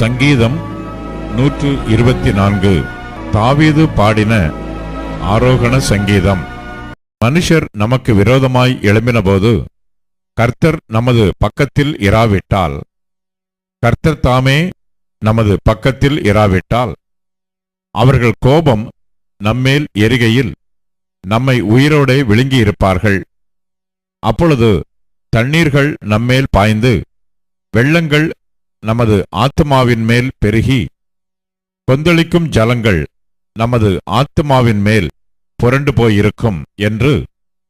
சங்கீதம் நூற்று இருபத்தி நான்கு தாவீது பாடின ஆரோகண சங்கீதம். மனுஷர் நமக்கு விரோதமாய் எழும்பினபோது கர்த்தர் நமது பக்கத்தில் இராவிட்டால். கர்த்தர் தாமே நமது பக்கத்தில் இராவிட்டால். அவர்கள் கோபம் நம்மேல் எரிகையில் நம்மை உயிரோடே விழுங்கியிருப்பார்கள். அப்பொழுது தண்ணீர்கள் நம்மேல் பாய்ந்து வெள்ளங்கள் நமது ஆத்மாவின் மேல் பெருகி கொந்தளிக்கும் ஜலங்கள் நமது ஆத்மாவின் மேல் புரண்டு போயிருக்கும் என்று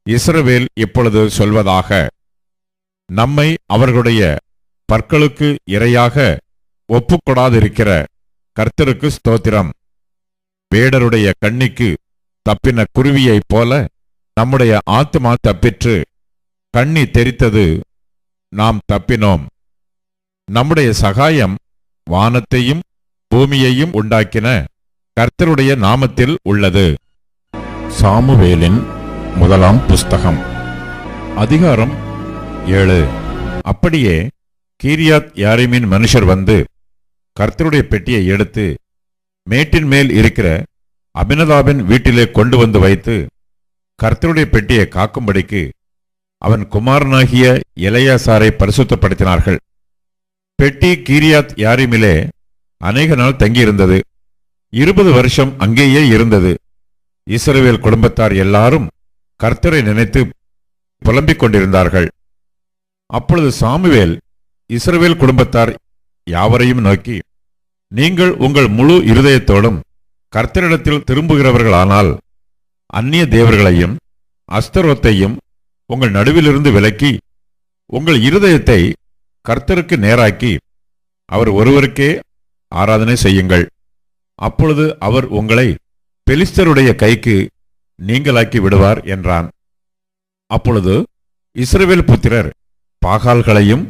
இஸ்ரவேல் இப்பொழுது சொல்வதாக நம்மை அவர்களுடைய பற்களுக்கு இரையாக ஒப்புக்கொடாதிருக்கிற கர்த்தருக்கு ஸ்தோத்திரம். வேடருடைய கண்ணிக்கு தப்பின குருவியைப் போல நம்முடைய ஆத்மா தப்பிற்று. கண்ணி தெரித்தது நாம் தப்பினோம். நம்முடைய சகாயம் வானத்தையும் பூமியையும் உண்டாக்கின கர்த்தருடைய நாமத்தில் உள்ளது. சாமுவேலின் முதலாம் புஸ்தகம் அதிகாரம் ஏழு. அப்படியே கீரியாத் யாரிமின் மனுஷர் வந்து கர்த்தருடைய பெட்டியை எடுத்து மேட்டின் மேல் இருக்கிற அபினதாபின் வீட்டிலே கொண்டு வந்து வைத்து கர்த்தருடைய பெட்டியை காக்கும்படிக்கு அவன் குமாரனாகிய இளையாசாரை பரிசுத்தப்படுத்தினார்கள். பெட்டி கீரியாத் யாரிமிலே அநேக நாள் தங்கியிருந்தது. இருபது வருஷம் அங்கேயே இருந்தது. இஸ்ரவேல் குடும்பத்தார் எல்லாரும் கர்த்தரை நினைத்து புலம்பிக் கொண்டிருந்தார்கள். அப்பொழுது சாமுவேல் இஸ்ரவேல் குடும்பத்தார் யாவரையும் நோக்கி நீங்கள் உங்கள் முழு இருதயத்தோடும் கர்த்தரிடத்தில் திரும்புகிறவர்களானால் அந்நிய தேவர்களையும் அஸ்தரோத்தையும் உங்கள் நடுவிலிருந்து விலக்கி உங்கள் இருதயத்தை கர்த்தருக்கு நேராக்கி அவர் ஒருவருக்கே ஆராதனை செய்யுங்கள். அப்பொழுது அவர் உங்களை பெலிஸ்தருடைய கைக்கு நீங்களாக்கி விடுவார் என்றான். அப்பொழுது இஸ்ரவேல் புத்திரர் பாகால்களையும்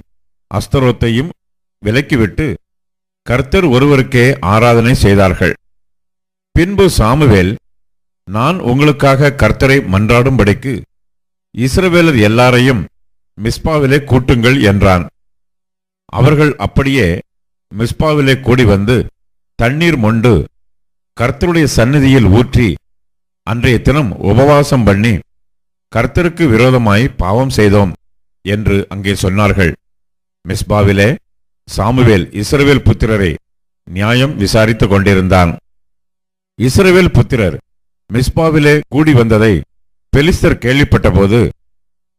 அஸ்தரோத்தையும் விலக்கிவிட்டு கர்த்தர் ஒருவருக்கே ஆராதனை செய்தார்கள். பின்பு சாமுவேல் நான் உங்களுக்காக கர்த்தரை மன்றாடும்படிக்கு இஸ்ரவேலர் எல்லாரையும் மிஸ்பாவிலே கூட்டுங்கள் என்றான். அவர்கள் அப்படியே மிஸ்பாவிலே கூடி வந்து தண்ணீர் மொண்டு கர்த்தருடைய சந்நிதியில் ஊற்றி அன்றைய தினம் உபவாசம் பண்ணி கர்த்தருக்கு விரோதமாய் பாவம் செய்தோம் என்று அங்கே சொன்னார்கள். மிஸ்பாவிலே சாமுவேல் இஸ்ரவேல் புத்திரரை நியாயம் விசாரித்துக் கொண்டிருந்தான். இஸ்ரவேல் புத்திரர் மிஸ்பாவிலே கூடி வந்ததை பெலிஸ்தர் கேள்விப்பட்டபோது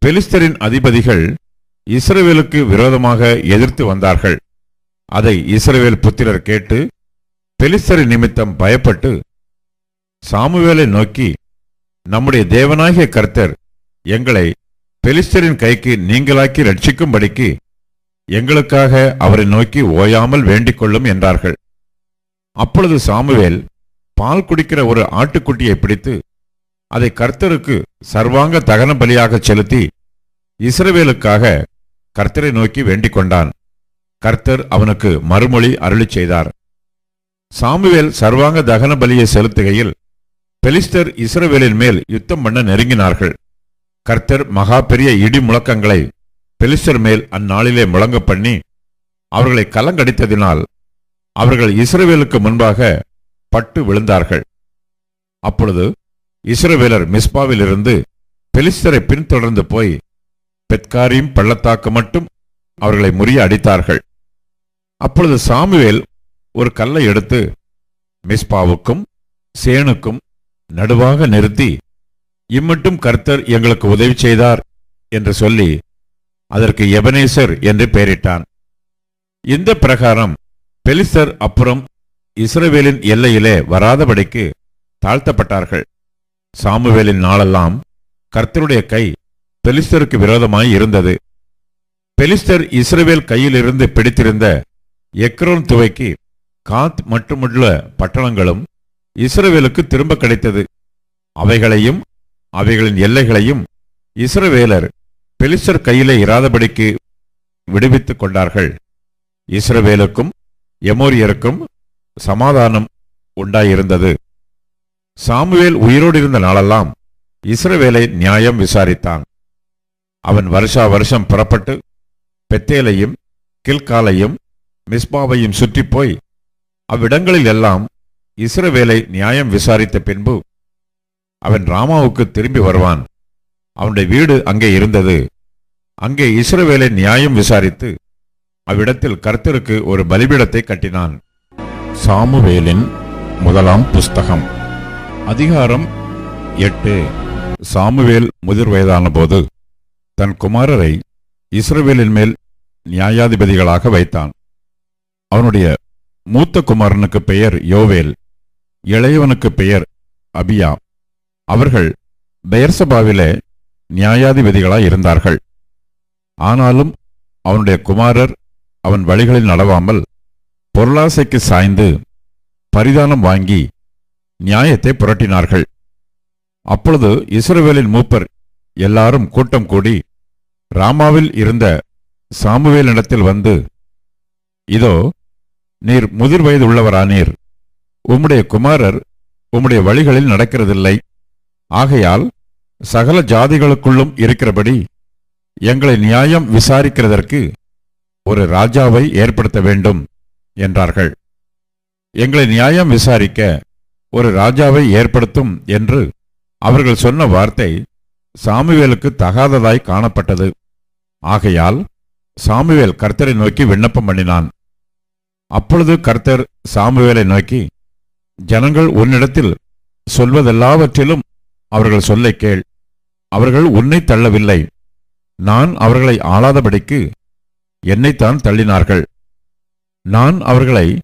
பெலிஸ்தரின் அதிபதிகள் இஸ்ரவேலுக்கு விரோதமாக எதிர்த்து வந்தார்கள். அதை இஸ்ரவேல் புத்திரர் கேட்டு பெலிஸ்தரின் நிமித்தம் பயப்பட்டு சாமுவேலை நோக்கி நம்முடைய தேவனாகிய கர்த்தர் எங்களை பெலிஸ்தரின் கைக்கு நீங்களாக்கி ரட்சிக்கும்படிக்கு எங்களுக்காக அவரை நோக்கி ஓயாமல் வேண்டிக் கொள்ளும் என்றார்கள். அப்பொழுது சாமுவேல் பால் குடிக்கிற ஒரு ஆட்டுக்குட்டியை பிடித்து அதை கர்த்தருக்கு சர்வாங்க தகன பலியாக செலுத்தி இஸ்ரவேலுக்காக கர்த்தரை நோக்கி வேண்டிக் கொண்டான் கர்த்தர் அவனுக்கு மறுமொழி அருளிச் செய்தார் சாமுவேல் சர்வாங்க தகன பலியை செலுத்துகையில் பெலிஸ்தர் இஸ்ரவேலின் மேல் யுத்தம் பண்ண நெருங்கினார்கள். கர்த்தர் மகா பெரிய இடி முழக்கங்களை பெலிஸ்தர் மேல் அந்நாளிலே முழங்க பண்ணி அவர்களை கலங்கடித்ததினால் அவர்கள் இஸ்ரவேலுக்கு முன்பாக பட்டு விழுந்தார்கள். அப்பொழுது இஸ்ரவேலர் மிஸ்பாவிலிருந்து பெலிஸ்தரை பின்தொடர்ந்து போய் பெத்காரியும் பள்ளத்தாக்கு மட்டும் அவர்களை முறிய அடித்தார்கள். அப்பொழுது சாமுவேல் ஒரு கல்லை எடுத்து மிஸ்பாவுக்கும் சேனுக்கும் நடுவாக நிறுத்தி இம்மட்டும் கர்த்தர் எங்களுக்கு உதவி செய்தார் என்று சொல்லி அதற்கு எபனேசர் என்று பெயரிட்டான். இந்த பிரகாரம் பெலிஸ்தர் அப்புறம் இஸ்ரவேலின் எல்லையிலே வராதபடிக்கு தாழ்த்தப்பட்டார்கள். சாமுவேலின் நாளெல்லாம் கர்த்தருடைய கை பெலிஸ்தருக்கு விரோதமாய் இருந்தது. பெலிஸ்தர் இஸ்ரவேல் கையிலிருந்து பிடித்திருந்த எக்ரோன் துவைக்கு காத் மட்டுமுள்ள பட்டணங்களும் இஸ்ரவேலுக்கு திரும்ப கிடைத்தது. அவைகளையும் அவைகளின் எல்லைகளையும் இஸ்ரவேலர் பெலிஸ்தர் கையிலே இராதபடிக்கு விடுவித்துக் கொண்டார்கள். இஸ்ரவேலுக்கும் எமோரியருக்கும் சமாதானம் உண்டாயிருந்தது. சாமுவேல் உயிரோடு இருந்த நாளெல்லாம் இஸ்ரவேலை நியாயம் விசாரித்தான். அவன் வருஷா வருஷம் புறப்பட்டு பெத்தேலையும் கில்காலையும் மிஸ்பாவையும் சுற்றி போய் அவ்விடங்களில் எல்லாம் இஸ்ரவேலை நியாயம் விசாரித்த பின்பு அவன் ராமாவுக்கு திரும்பி வருவான். அவனுடைய வீடு அங்கே இருந்தது. அங்கே இஸ்ரவேலை நியாயம் விசாரித்து அவ்விடத்தில் கர்த்தருக்கு ஒரு பலிபீடத்தை கட்டினான். சாமுவேலின் முதலாம் புஸ்தகம் அதிகாரம் எட்டு. சாமுவேல் முதிர் வயதான போது தன் குமாரரை இஸ்ரவேலின் மேல் நியாயாதிபதிகளாக வைத்தான். அவனுடைய மூத்த குமாரனுக்கு பெயர் யோவேல் இளையவனுக்கு பெயர் அபியா. அவர்கள் பெயர்சபாவிலே நியாயாதிபதிகளாய் இருந்தார்கள். ஆனாலும் அவனுடைய குமாரர் அவன் வழிகளில் நடவாமல் பொருளாசைக்கு சாய்ந்து பரிதானம் வாங்கி நியாயத்தை புரட்டினார்கள். அப்பொழுது இஸ்ரவேலின் மூப்பர் எல்லாரும் கூட்டம் கூடி ராமாவில் இருந்த சாமுவேலிடத்தில் வந்து இதோ நீர் முதிர் வயது உள்ளவரானீர் உம்முடைய குமாரர் உம்முடைய வழிகளில் நடக்கிறதில்லை. ஆகையால் சகல ஜாதிகளுக்குள்ளும் இருக்கிறபடி எங்களை நியாயம் விசாரிக்கிறதற்கு ஒரு ராஜாவை ஏற்படுத்த வேண்டும் என்றார்கள். எங்களை நியாயம் விசாரிக்க ஒரு ராஜாவை ஏற்படுத்தும் என்று அவர்கள் சொன்ன வார்த்தை சாமுவேலுக்கு தகாததாய் காணப்பட்டது. ஆகையால் சாமுவேல் கர்த்தரை நோக்கி விண்ணப்பம் பண்ணினான். அப்பொழுது கர்த்தர் சாமுவேலை நோக்கி ஜனங்கள் உன்னிடத்தில் சொல்வதெல்லாவற்றிலும் அவர்கள் சொல்லைக் கேள். அவர்கள் உன்னை தள்ளவில்லை. நான் அவர்களை ஆளாதபடிக்கு என்னைத்தான் தள்ளினார்கள். நான் அவர்களை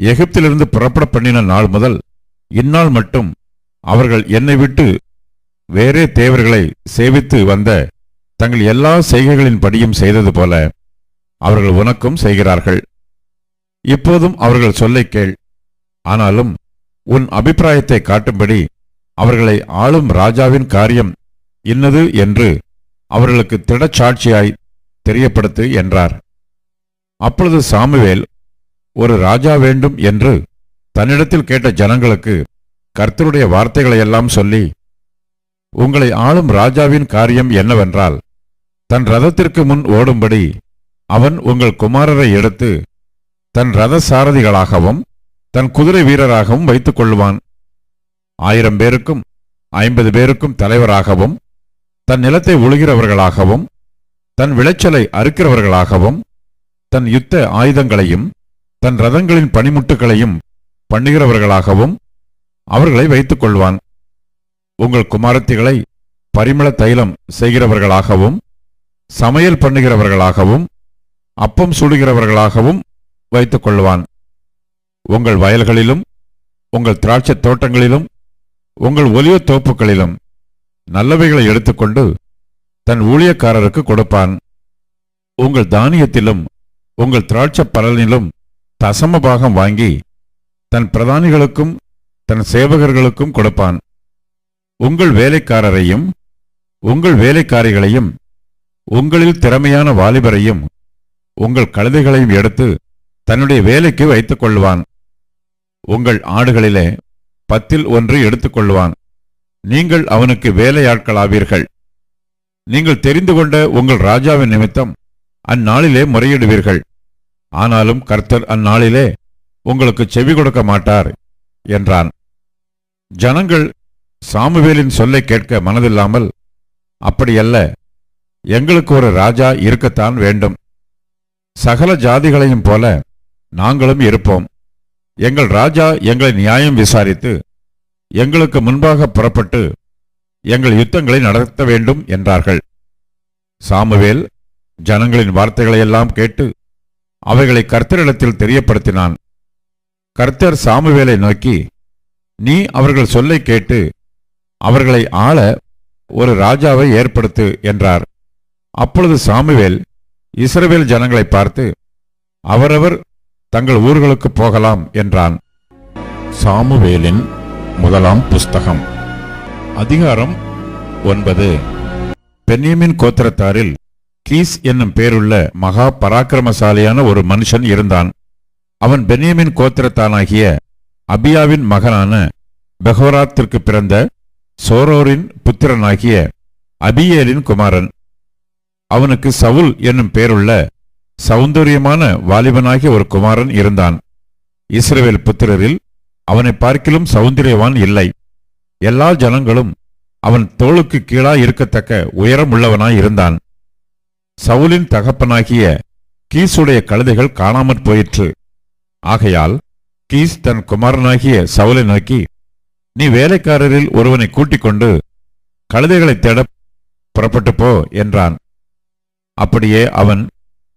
எகிப்திலிருந்து புறப்பட பண்ணின நாள் முதல் இந்நாள் மட்டும் அவர்கள் என்னை விட்டு வேறே தேவர்களை சேவித்து வந்த தங்கள் எல்லா செய்கைகளின் படியும் செய்தது போல அவர்கள் உனக்கும் செய்கிறார்கள். இப்போதும் அவர்கள் சொல்லைக் கேள். ஆனாலும் உன் அபிப்பிராயத்தை காட்டும்படி அவர்களை ஆளும் ராஜாவின் காரியம் இன்னது என்று அவர்களுக்கு திடச்சாட்சியாய் தெரியப்படுத்து என்றார். அப்பொழுது சாமுவேல் ஒரு ராஜா வேண்டும் என்று தன்னிடத்தில் கேட்ட ஜனங்களுக்கு கர்த்தருடைய வார்த்தைகளையெல்லாம் சொல்லி உங்களை ஆளும் ராஜாவின் காரியம் என்னவென்றால் தன் ரதத்திற்கு முன் ஓடும்படி அவன் உங்கள் குமாரரை எடுத்து தன் ரத சாரதிகளாகவும் தன் குதிரை வீரராகவும் வைத்துக் கொள்வான் ஆயிரம் பேருக்கும் ஐம்பது பேருக்கும் தலைவராகவும் தன் நிலத்தை உழுகிறவர்களாகவும் தன் விளைச்சலை அறுக்கிறவர்களாகவும் தன் யுத்த ஆயுதங்களையும் தன் ரதங்களின் பனிமுட்டுகளையும் பண்ணுகிறவர்களாகவும் அவர்களை வைத்துக் கொள்வான். உங்கள் குமாரத்திகளை பரிமள தைலம் செய்கிறவர்களாகவும் சமையல் பண்ணுகிறவர்களாகவும் அப்பம் சுடுகிறவர்களாகவும் வைத்துக் கொள்வான். உங்கள் வயல்களிலும் உங்கள் திராட்சைத் தோட்டங்களிலும் உங்கள் ஒலியோ தோப்புகளிலும் நல்லவைகளை எடுத்துக்கொண்டு தன் ஊழியக்காரருக்கு கொடுப்பான். உங்கள் தானியத்திலும் உங்கள் திராட்சை பலனிலும் தசம பாகம் வாங்கி தன் பிரதானிகளுக்கும் தன் சேவகர்களுக்கும் கொடுப்பான். உங்கள் வேலைக்காரரையும் உங்கள் வேலைக்காரிகளையும் உங்களில் திறமையான வாலிபரையும் உங்கள் கழுதைகளையும் எடுத்து தன்னுடைய வேலைக்கு வைத்துக் கொள்வான். உங்கள் ஆடுகளிலே பத்தில் ஒன்று எடுத்துக்கொள்வான் நீங்கள் அவனுக்கு வேலையாட்களாவீர்கள். நீங்கள் தெரிந்து கொண்ட உங்கள் ராஜாவின் நிமித்தம் அந்நாளிலே முறையிடுவீர்கள். ஆனாலும் கர்த்தர் அந்நாளிலே உங்களுக்கு செவி கொடுக்க மாட்டார் என்றான். ஜனங்கள் சாமுவேலின் சொல்லை கேட்க மனதில்லாமல் அப்படியல்ல எங்களுக்கு ஒரு ராஜா இருக்கத்தான் வேண்டும். சகல ஜாதிகளையும் போல நாங்களும் இருப்போம். எங்கள் ராஜா எங்களை நியாயம் விசாரித்து எங்களுக்கு முன்பாக புறப்பட்டு எங்கள் யுத்தங்களை நடத்த வேண்டும் என்றார்கள். சாமுவேல் ஜனங்களின் வார்த்தைகளையெல்லாம் கேட்டு அவைகளை கர்த்தரிடத்தில் தெரியப்படுத்தினான். கர்த்தர் சாமுவேலை நோக்கி நீ அவர்கள் சொல்லை கேட்டு அவர்களை ஆள ஒரு ராஜாவை ஏற்படுத்து என்றார். அப்பொழுது சாமுவேல் இஸ்ரவேல் ஜனங்களை பார்த்து அவரவர் தங்கள் ஊர்களுக்கு போகலாம் என்றான். சாமுவேலின் முதலாம் புஸ்தகம் அதிகாரம் ஒன்பது. பென்யமின் கோத்திரத்தாரில் கீஸ் என்னும் பேருள்ள மகா பராக்கிரமசாலியான ஒரு மனுஷன் இருந்தான். அவன் பென்யமின் கோத்திரத்தானாகிய அபியாவின் மகனான பெஹோராத்திற்கு பிறந்த சோரோரின் புத்திரனாகிய அபியேலின் குமாரன். அவனுக்கு சவுல் என்னும் பெயருள்ள சௌந்தரியமான வாலிபனாகிய ஒரு குமாரன் இருந்தான். இஸ்ரேல் புத்திரரில் அவனை பார்க்கிலும் சௌந்தரியவான் இல்லை. எல்லா ஜனங்களும் அவன் தோளுக்கு கீழாய் இருக்கத்தக்க உயரம் உள்ளவனாய் இருந்தான். சவுலின் தகப்பனாகிய கீசுடைய கழுதைகள் காணாமற் போயிற்று. ஆகையால் கீஸ் தன் குமாரனாகிய சவுலை நோக்கி நீ வேலைக்காரரில் ஒருவனை கூட்டிக் கொண்டு கழுதைகளைத் தேட புறப்பட்டு போ என்றான். அப்படியே அவன்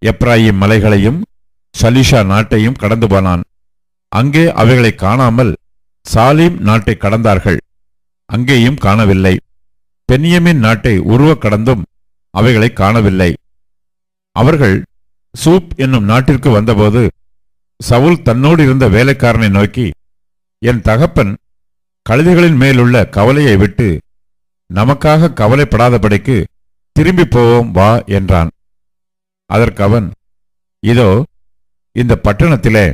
எப்ராயிம் மலைகளையும் சலிஷா நாட்டையும் கடந்து போனான். அங்கே அவைகளை காணாமல் சாலிம் நாட்டை கடந்தார்கள். அங்கேயும் காணவில்லை. பென்யமின் நாட்டை உருவக் கடந்தும் அவைகளை காணவில்லை. அவர்கள் சூப் என்னும் நாட்டிற்கு வந்தபோது சவுல் தன்னோடு இருந்த வேலைக்காரனை நோக்கி என் தகப்பன் கழுதைகளின் மேலுள்ள கவலையை விட்டு நமக்காக கவலைப்படாதபடிக்கு திரும்பி போவோம் வா என்றான். அதற்கு அவன் இதோ இந்த பட்டணத்திலே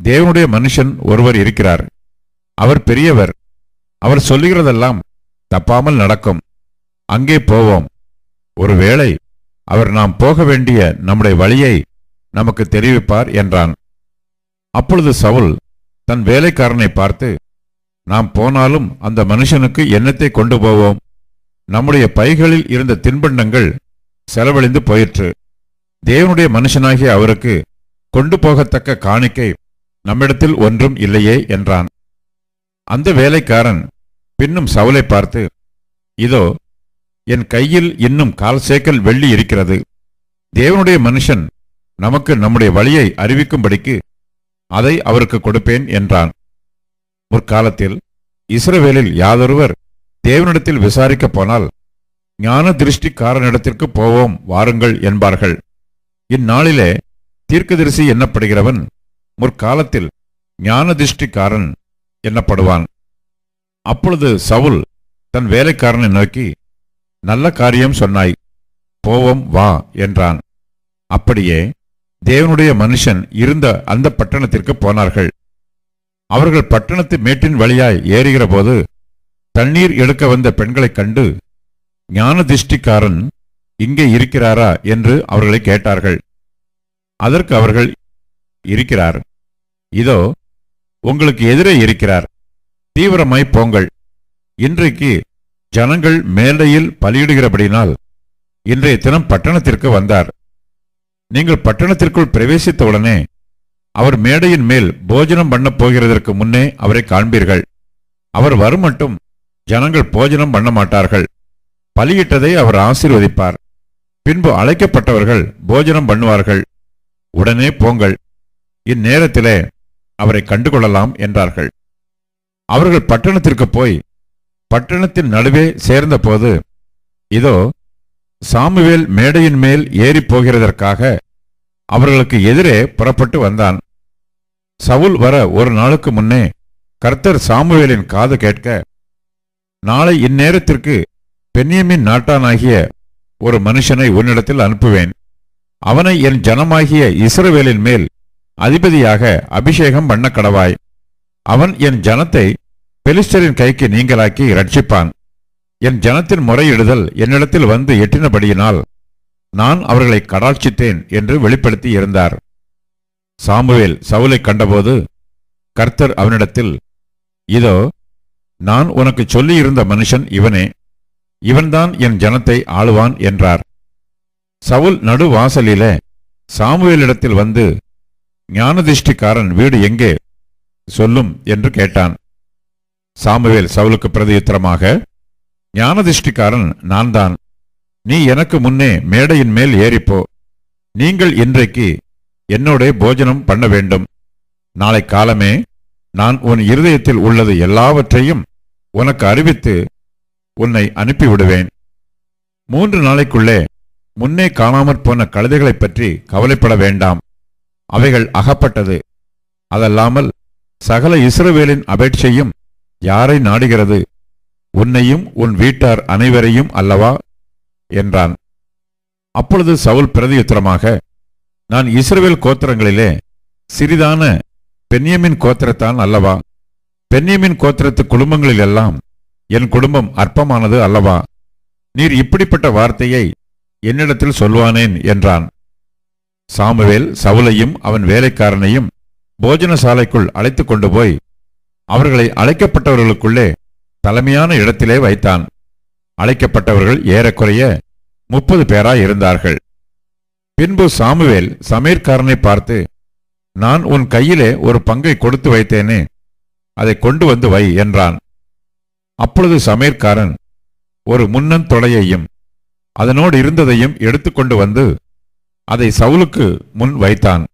தேவனுடைய மனுஷன் ஒருவர் இருக்கிறார். அவர் பெரியவர். அவர் சொல்லுகிறதெல்லாம் தப்பாமல் நடக்கும். அங்கே போவோம். ஒருவேளை அவர் நாம் போக வேண்டிய நம்முடைய வழியை நமக்கு தெரிவிப்பார் என்றான். அப்பொழுது சவுல் தன் வேலைக்காரனை பார்த்து நாம் போனாலும் அந்த மனுஷனுக்கு எண்ணத்தை கொண்டு போவோம்? நம்முடைய பைகளில் இருந்த தின்பண்டங்கள் செலவழிந்து போயிற்று. தேவனுடைய மனுஷனாகிய அவருக்கு கொண்டு போகத்தக்க காணிக்கை நம்மிடத்தில் ஒன்றும் இல்லையே என்றான். அந்த வேலைக்காரன் பின்னும் சவுலை பார்த்து இதோ என் கையில் இன்னும் கால் சேக்கல் வெள்ளி இருக்கிறது. தேவனுடைய மனுஷன் நமக்கு நம்முடைய வழியை அறிவிக்கும்படிக்கு அதை அவருக்கு கொடுப்பேன் என்றான். முற்காலத்தில் இஸ்ரவேலில் யாதொருவர் தேவனிடத்தில் விசாரிக்கப் போனால் ஞான திருஷ்டிக்காரனிடத்திற்கு போவோம் வாருங்கள் என்பார்கள். இந்நாளிலே தீர்க்கதரிசி எண்ணப்படுகிறவன் முற்காலத்தில் ஞான திருஷ்டிக்காரன் எண்ணப்படுவான் அப்பொழுது சவுல் தன் வேலைக்காரனை நோக்கி நல்ல காரியம் சொன்னாய் போவோம் வா என்றான். அப்படியே தேவனுடைய மனுஷன் இருந்த அந்த பட்டணத்திற்கு போனார்கள். அவர்கள் பட்டணத்து மேட்டின் வழியாய் ஏறுகிறபோது தண்ணீர் எடுக்க வந்த பெண்களைக் கண்டு ஞான திஷ்டிக்காரன் இங்கே இருக்கிறாரா என்று அவர்களை கேட்டார்கள். அதற்கு அவர்கள் இருக்கிறார். இதோ உங்களுக்கு எதிரே இருக்கிறார். தீவிரமாய் போங்கள். இன்றைக்கு ஜனங்கள் மேடையில் பலியிடுகிறபடினால் இன்றைய தினம் பட்டணத்திற்கு வந்தார். நீங்கள் பட்டணத்திற்குள் பிரவேசித்தவுடனே அவர் மேடையின் மேல் போஜனம் பண்ணப் போகிறதற்கு முன்னே அவரை காண்பீர்கள். அவர் வரும் மட்டும் ஜனங்கள் போஜனம் பண்ண மாட்டார்கள். பலியிட்டதை அவர் ஆசீர்வதிப்பார். பின்பு அழைக்கப்பட்டவர்கள் போஜனம் பண்ணுவார்கள். உடனே போங்கள். இந்நேரத்திலே அவரை கண்டுகொள்ளலாம் என்றார்கள். அவர்கள் பட்டணத்திற்கு போய் பட்டணத்தின் நடுவே சேர்ந்தபோது இதோ சாமுவேல் மேடையின் மேல் ஏறிப் போகிறதற்காக அவர்களுக்கு எதிரே புறப்பட்டு வந்தான். சவுல் வர ஒரு நாளுக்கு முன்னே கர்த்தர் சாமுவேலின் காது கேட்க நாளை இந்நேரத்திற்கு பென்யமின் நாட்டானாகிய ஒரு மனுஷனை உன்னிடத்தில் அனுப்புவேன். அவனை என் ஜனமாகிய இஸ்ரவேலின் மேல் அதிபதியாக அபிஷேகம் பண்ண கடவாய். அவன் என் ஜனத்தை பெலிஸ்டரின் கைக்கு நீங்களாக்கி ரட்சிப்பான் என் ஜனத்தின் முறையிடுதல் என்னிடத்தில் வந்து எட்டினபடியினால் நான் அவர்களை கடாட்சித்தேன் என்று வெளிப்படுத்தி இருந்தார். சாமுவேல் சவுலை கண்டபோது கர்த்தர் அவனிடத்தில் இதோ நான் உனக்கு சொல்லியிருந்த மனுஷன் இவனே. இவன்தான் என் ஜனத்தை ஆளுவான் என்றார். சவுல் நடுவாசலில சாமுவேலிடத்தில் வந்து ஞானதிஷ்டிக்காரன் வீடு எங்கே? சொல்லும் என்று கேட்டான். சாமுவேல் சவுலுக்கு பிரதியுத்தரமாக ஞானதிஷ்டிக்காரன் நான் தான் நீ எனக்கு முன்னே மேடையின் மேல் ஏறிப்போ. நீங்கள் இன்றைக்கு என்னோட போஜனம் பண்ண வேண்டும். நாளை காலமே நான் உன் இருதயத்தில் உள்ளது எல்லாவற்றையும் உனக்கு அறிவித்து உன்னை அனுப்பிவிடுவேன். மூன்று நாளைக்குள்ளே முன்னே காணாமற் போன கழுதைகளைப் பற்றி கவலைப்பட வேண்டாம். அவைகள் அகப்பட்டது. அதல்லாமல் சகல இஸ்ரவேலின் அபேட்சையும் யாரை நாடுகிறது? உன்னையும் உன் வீட்டார் அனைவரையும் அல்லவா? என்றான். அப்பொழுது சவுல் பிரதியுத்தரமாக நான் இஸ்ரவேல் கோத்திரங்களிலே சிறிதான பென்யமின் கோத்திரத்தான் அல்லவா? பென்யமின் கோத்திரத்து குடும்பங்களிலெல்லாம் என் குடும்பம் அற்பமானது அல்லவா? நீர் இப்படிப்பட்ட வார்த்தையை என்னிடத்தில் சொல்வானேன் என்றான். சாமுவேல் சவுலையும் அவன் வேலைக்காரனையும் போஜனசாலைக்குள் அழைத்து கொண்டு போய் அவர்களை அழைக்கப்பட்டவர்களுக்குள்ளே தலைமையான இடத்திலே வைத்தான். அழைக்கப்பட்டவர்கள் ஏறக்குறைய முப்பது பேராய் இருந்தார்கள். பின்பு சாமுவேல் சமீர்காரனை பார்த்து நான் உன் கையிலே ஒரு பங்கை கொடுத்து வைத்தேனே அதை கொண்டு வந்து வை என்றான். அப்பொழுது சமையற்காரன் ஒரு முன்னன் தொடையையும் அதனோடு இருந்ததையும் எடுத்துக்கொண்டு வந்து அதை சவுலுக்கு முன் வைத்தான்.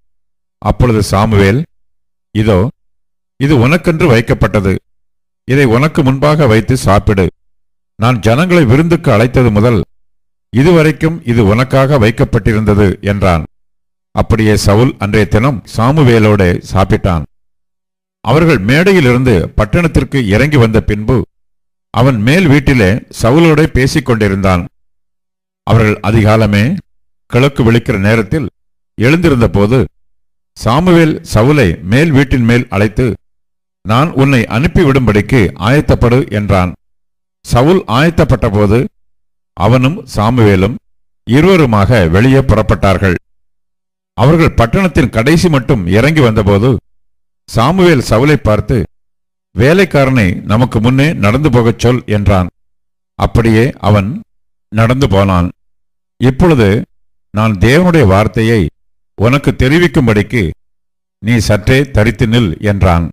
அப்பொழுது சாமுவேல் இதோ இது உனக்கென்று வைக்கப்பட்டது. இதை உனக்கு முன்பாக வைத்து சாப்பிடு. நான் ஜனங்களை விருந்துக்கு அழைத்தது முதல் இதுவரைக்கும் இது உனக்காக வைக்கப்பட்டிருந்தது என்றான். அப்படியே சவுல் அன்றைய தினம் சாமுவேலோடே சாப்பிட்டான். அவர்கள் மேடையிலிருந்து பட்டணத்திற்கு இறங்கி வந்த பின்பு அவன் மேல் வீட்டிலே சவுலோடே பேசிக் கொண்டிருந்தான் அவர்கள் அதிகாலமே கிழக்கு விழிக்கிற நேரத்தில் எழுந்திருந்தபோது சாமுவேல் சவுலை மேல் வீட்டின் மேல் அழைத்து நான் உன்னை அனுப்பிவிடும்படிக்கு ஆயத்தப்படு என்றான். சவுல் ஆயத்தப்பட்டபோது அவனும் சாமுவேலும் இருவருமாக வெளியே புறப்பட்டார்கள். அவர்கள் பட்டணத்தின் கடைசி மட்டும் இறங்கி வந்தபோது சாமுவேல் சவுலை பார்த்து வேலைக்காரனை நமக்கு முன்னே நடந்து போகச் சொல் என்றான். அப்படியே அவன் நடந்து போனான். இப்பொழுது நான் தேவனுடைய வார்த்தையை உனக்கு தெரிவிக்கும்படிக்கு நீ சற்றே தரித்து நில் என்றான்.